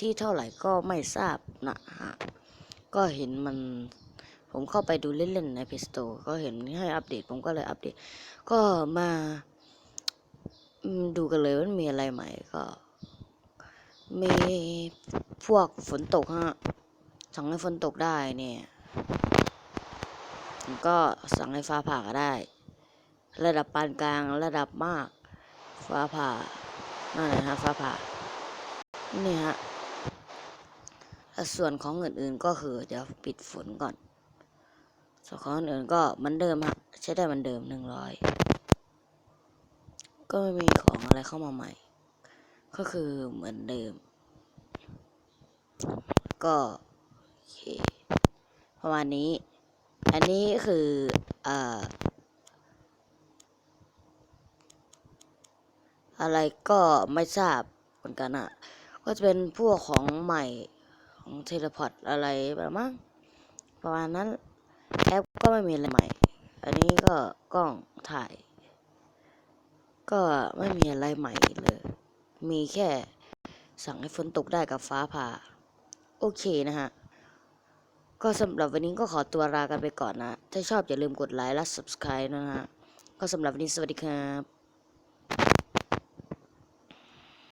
ที่เท่าไหร่ก็ไม่ทราบนะฮะ ก็เห็นมัน ผมเข้าไปดูเล่นๆใน Play Store ก็เห็นให้อัปเดต ผมก็เลยอัปเดต ก็มาดูกันเลยว่ามีอะไรใหม่ก็ มีพวกฝนตกฮะ สั่งให้ฝนตกได้เนี่ยก็สั่งให้ฟ้าผ่าก็ได้ ระดับปานกลางระดับมาก ฟ้าผ่านั่นแหละฮะฟ้าผ่านี่ฮะ ส่วนของอื่นๆก็คือเดี๋ยวปิดฝนก่อน ส่วนของอื่นก็มือนเดิมฮะใช้ได้มือนเดิมหนึ่งร้อยก็ไม่มีของอะไรเข้ามาใหม่ ก็คือเหมือนเดิม ก็โอเคประมาณนี้ อันนี้คือเอ่ออะไรก็ไม่ทราบเหมือนกันอะก็จะเป็นพวกของใหม่ ของเทเลพอร์ตอะไรแบบมั้งประมาณนั้นแอปก็ไม่มีอะไรใหม่ อันนี้ก็กล้องถ่าย ก็ไม่มีอะไรใหม่เลย มีแค่สั่งให้ฝนตกได้กับฟ้าผ่า โอเคนะฮะ ก็สำหรับวันนี้ก็ขอตัวลากันไปก่อนนะ ถ้าชอบอย่าลืมกดไลค์และ subscribe นะฮะ ก็สำหรับวันนี้สวัสดีครับ